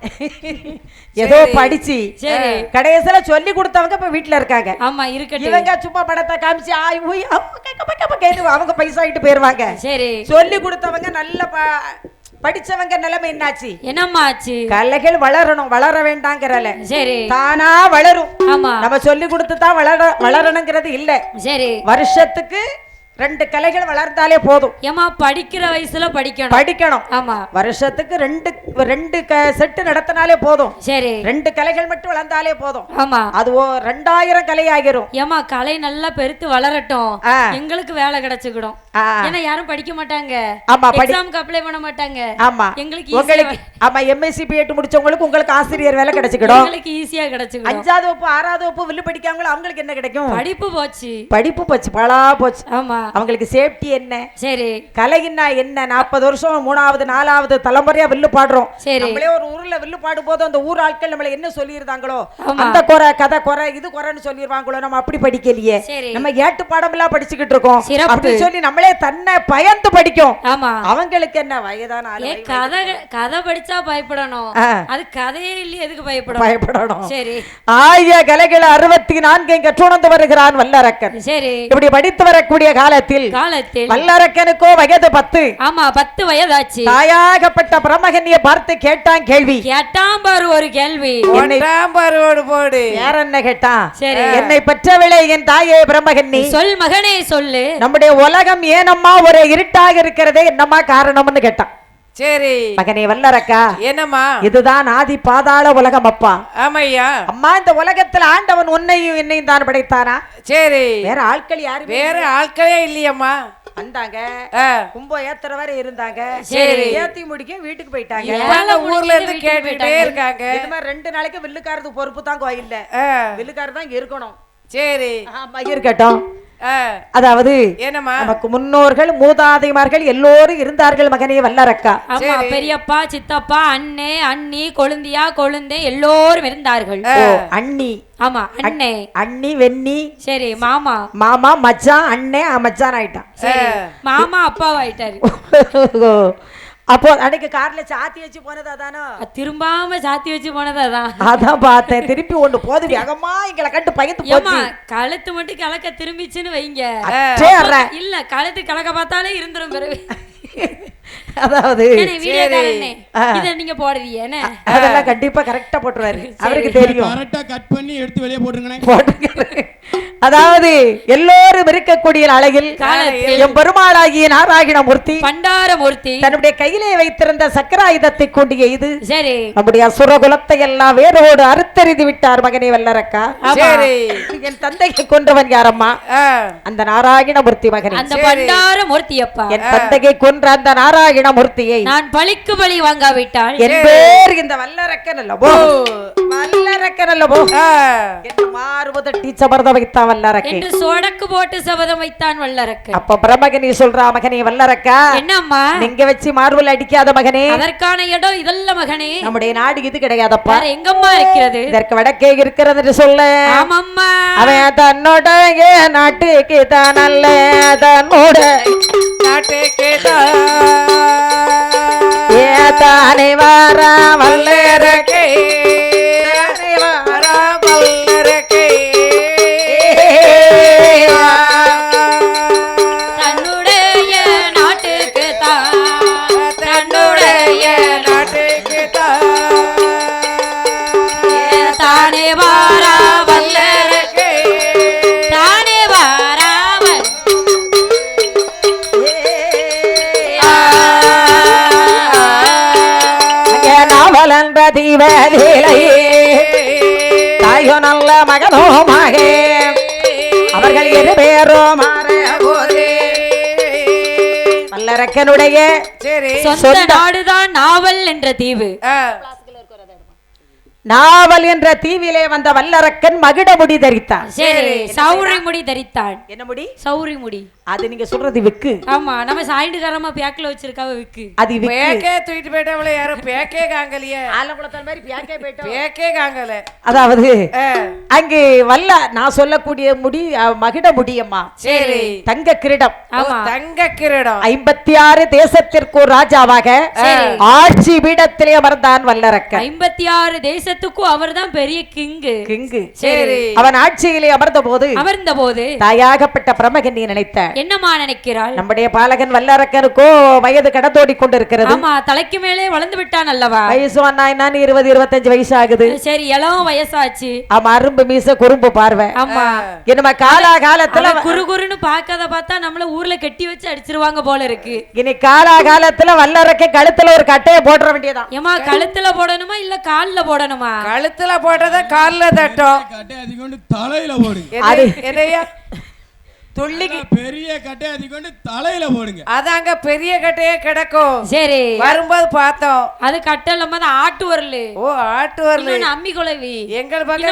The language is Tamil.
ஏதோ. படிச்சு சரி. கடைசியில சொல்லி கொடுத்தவங்க இப்ப வீட்டுல இருக்காங்க. ஆமா இருக்கட்டும். இவங்க சும்மா படத்தை காமிச்சு ஆய் ஊய் அவங்க பைசா ஆயிட்டு போயிருவாங்க. சரி. சொல்லி கொடுத்தவங்க நல்ல படிச்சவங்க நிலைமை என்னாச்சு? என்னம்மா ஆச்சு? கலைகள் வளரணும் வளர வேண்டாங்கிறல. சரி. தானா வளரும். ஆமா. நம்ம சொல்லி கொடுத்து தான் வளர வளரணுங்கிறது இல்ல. சரி. வருஷத்துக்கு ரெண்டு கலைகள் வளர்ந்தாலே போதும். ஏமா படிக்கிற வயசுல படிக்கணும். படிக்கணும். ஆமா. வருஷத்துக்கு ரெண்டு ரெண்டு செட்டு நடத்தினாலே போதும். சரி. ரெண்டு கலைகள் மட்டும் வளர்ந்தாலே போதும். ஆமா. அது ரெண்டாயிரம் கலை ஆகிரும் ஏமா கலை நல்லா பெருத்து வளரட்டும். எங்களுக்கு வேலை கிடைச்சுக்கிடும். ஏன்னா யாரும் படிக்க மாட்டாங்க. ஆமா எக்ஸாம்க்கு அப்ளை பண்ண மாட்டாங்க. ஆமா. எங்களுக்கு உங்களுக்கு ஆமா எம்எஸ்சி பிஎட் முடிச்சவங்களுக்கு உங்களுக்கு ஆசிரியர் வேலை கிடைச்சுக்கிடும். எங்களுக்கு ஈஸியா கிடைச்சுக்கிடும். அஞ்சாவது வகுப்பு ஆறாவது வகுப்பு வில்லு படிக்காங்களோ அவங்களுக்கு என்ன கிடைக்கும்? படிப்பு போச்சு. படிப்பு போச்சு பலா போச்சு. ஆமா. அவங்களுக்கு சேஃப்டி என்ன? சரி. கலையின்னா என்ன? நாற்பது வருஷம் மூணாவது நாலாவது தலைமுறையா வில்லு பாடுறோம். நம்மளே ஒரு ஊர்ல வில்லு பாடும் போது அந்த ஊர் ஆட்கள் நம்மள என்ன சொல்லியிருந்தாங்களோ. அந்த குறை கதை குறை இது குறைன்னு சொல்லிருவாங்களோ? நம்ம அப்படி படிக்கலையே. நம்ம ஏட்டு பாடம் எல்லாம் படிச்சுக்கிட்டு இருக்கோம். சிறப்பு. அப்படி சொல்லி நம்மளே தன்னை பயந்து படிக்கும். ஆமா. அவங்களுக்கு என்ன? வயதான கதை கதை படிச்சா பயப்படணும். அது கதையே இல்லையே எதுக்கு பயப்படணும்? பயப்படணும். சரி. ஆய கலைகள் அறுபத்தி நான்கை கற்றுணர்ந்து வருகிறான் வல்லரக்கன். சரி. இப்படி படித்து வரக்கூடிய காலத்தில் காலத்தில் வல்லரக்கனுக்கோ வயது பத்து. ஆமா பத்து வயதாச்சு. தாயாகப்பட்ட பிரமகன்ய பார்த்து கேட்டான் கேள்வி. கேட்டாம் பாரு ஒரு கேள்வி. ஒன்றாம் பருவோடு போடு. வேற என்ன கேட்டான்? சரி. என்னை பெற்றவளே என் தாயே பிரம்மகன்னி சொல் மகனே சொல்லு. நம்முடைய உலகம் ஏனம்மா ஒரு இருட்டாக இருக்கிறதே என்னம்மா காரணம்னு கேட்டான். சரி. மகனே வல்லரக்கா என்னம்மா? இதுதான் ஆதி பாதாள உலகம் அப்பா. ஆமையா? அம்மா இந்த உலகத்துல ஆண்டவன் உன்னையும் என்னையும் தான் படைத்தானா? சரி. வேற ஆட்கள் யாரு வேற ஆட்களே இல்லையம்மா. வந்தாங்க. ஆ, கும்பம் ஏத்துற வரை இருந்தாங்க. சரி. ஏத்தி முடிக்க வீட்டுக்கு போயிட்டாங்க. ஊர்ல இருந்து கேட்டுட்டே. இருக்காங்க இது மாதிரி ரெண்டு நாளைக்கு வில்லுக்காரது பொறுப்பு தான் கோயில்ல. வில்லுக்காரர் தான் இருக்கணும். சரி. ஆமா இருக்கட்டும். அதாவது நமக்கு முன்னோர்கள் மூதாதைமார்கள் எல்லோரும் இருந்தார்கள் மகனே வல்லரக்கா. ஆமா பெரியப்பா சித்தப்பா அண்ணே அண்ணி கொழுந்தியா கொழுந்தே எல்லோரும் இருந்தார்கள். ஓ அண்ணி. ஆமா அண்ணே. அண்ணி வெண்ணி. சரி மாமா. மாமா மச்சான் அண்ணே மச்சான் ஆயிட்டான் சரி மாமா அப்பாவாயிட்டாரு. அப்போ அன்னைக்கு கார்ல சாத்தி வச்சு போனது அதானோ? அது திரும்பாம சாத்தி வச்சு போனது அதான். அதான் பார்த்தேன். திருப்பி ஒண்ணு போது வேகமா எங்களை கண்டு பயந்து போச்சு. கழுத்து மட்டும் கலக்க திரும்பிச்சுன்னு வைங்க. இல்ல கழுத்து கலக்க பார்த்தாலே இருந்துரும் பிறகு. அதாவது இத நீங்க போடுவீங்க என்ன? அதெல்லாம் கண்டிப்பா கரெக்டா போட்டுருவாரு. அவருக்கு தெரியும். கரெக்டா கட் பண்ணி எடுத்து வெளியே போட்டுருங்கண்ணே. போட்டுக்கிறாரு. அதாவது எல்லோரும் இருக்கக்கூடிய அழகில் காலத்தில் என் பெருமாளாகிய நாராயணமூர்த்தி பண்டாரமூர்த்தி தன்னுடைய கையிலே வைத்திருந்த சக்கராயுதத்தை கொண்டு எய்து சரி. நம்முடைய அசுர குலத்தை எல்லாம் வேரோடு அறுத்தறிந்து விட்டார் மகனே வல்லரக்கா. சரி. என் தந்தையை கொன்றவன் யாரம்மா? அந்த நாராயணமூர்த்தி மகனே. அந்த பண்டாரமூர்த்தி அப்பா என் தந்தையை கொன்ற அந்த நாராயணமூர்த்தியை நான் பழிக்கு பழி வாங்காவிட்டால் என் பேர் இந்த வல்லரக்கன் அல்லவோ? என்று மாறுவதட்டி சமர்த வைத்தான் வல்லரக்கன் என்று சொடக்கு போட்டு சபதம் வைத்தான் வல்லரக்கு. அப்ப பிரமகனி சொல்றா மகனே வல்லரக்கா என்னம்மா? நீங்க வச்சு மார்பல் அடிக்காத மகனே. அதற்கான இடம் இதல்ல மகனே. நம்முடைய நாடு இது கிடையாதப்பா. எங்கம்மா இருக்கிறது? இதற்கு வடக்கே இருக்கிறது சொல்ல. ஆமாம்மா. அவன் தன்னோட நாட்டுக்கு தான் நல்ல தன்னோட நாட்டுக்குதான் ஏ தானே வாரா வல்லரக்கே வல்லரக்கே, தானே வாரா வல்லரக்கே. தானே வாராமல் நாவலன் பதிவதிலை தாயோ நல்ல மகனோ மகே. அவர்கள் இரு பேரும் வல்லரக்கனுடைய சரி சொந்த நாடுதான் நாவல் என்ற தீவு. நாவல் என்ற தீவிலே வந்த வல்லரக்கன் மகிடமுடி தரித்தான் சரி சௌரி முடி தரித்தான் என்ன முடி? சௌரி முடி. அது நீங்க சொல்றது விக்கு. ஆமா நம்ம சாய்ண்டுக்காரமா பேக்கில் வச்சிருக்காவ விக்கு. அது விக்கு. பேக்கே தூக்கிட்டு போயிட்டவள யாரும் பேக்கே காங்கலையே. ஆலங்குளத்தன் மாதிரி பியாக்கே போயிட்டோம். பேக்கே காங்கல. அதாவது அங்கே வல்ல நான் சொல்லக்கூடிய முடி மகிட முடியம்மா. சரி. தங்க கிரீடம். ஆமா. தங்க கிரீடம். ஐம்பத்தி ஆறு தேசத்திற்கு ஒரு ராஜாவாக ஆட்சி பீடத்திலே அமர்ந்தான் வல்லரக்கன். ஐம்பத்தி ஆறு தேசத்துக்கும் அவர்தான் பெரிய கிங்கு. கிங்கு. சரி. அவன் ஆட்சியிலே அமர்ந்த போது அமர்ந்த போது தாயாகப்பட்ட பிரமகன் நினைத்த. என்னமா நினைக்கிறாள்? நம்முடைய பாலகன் வல்லரக்கனுக்கோ வயது கடந்தோடி கொண்டிருக்கிறது. ஆமா தலைக்கு மேலே வளர்ந்து விட்டான் அல்லவா? வயசு என்னன்னு இருபது இருபத்தஞ்சு வயசு ஆகுது சரி இளம் வயசாச்சு. ஆமா அரும்பு மீச குறும்பு பார்வை. ஆமா. நம்ம காலா காலத்துல அவன் குறு குறுன்னு பாக்காத பார்த்தா நம்மள ஊர்ல கட்டி வச்சு அடிச்சிருவாங்க போல இருக்கு. இனி காலா காலத்துல வல்லரக்க கழுத்துல ஒரு கட்டைய போட்டுற வேண்டியதான் ஏமா கழுத்துல போடணுமா இல்ல கால்ல போடணுமா? கழுத்துல போட்டத கால்ல தட்டும். கட்டை அதிகொண்டு தலையில போடுங்க. என்ன- என்னய்யா துள்ளிக்கு. நல்லா பெரிய கட்டை அதிகொண்டு தலையில போடுங்க. அதாங்க பெரிய கட்டையே கிடக்கும். சரி. வரும்போது பார்த்தோம். அது கட்டலமா தான் ஆட்டு வரலு ஓ ஆட்டு வரல அம்மி குழவி. எங்கள் பக்கம்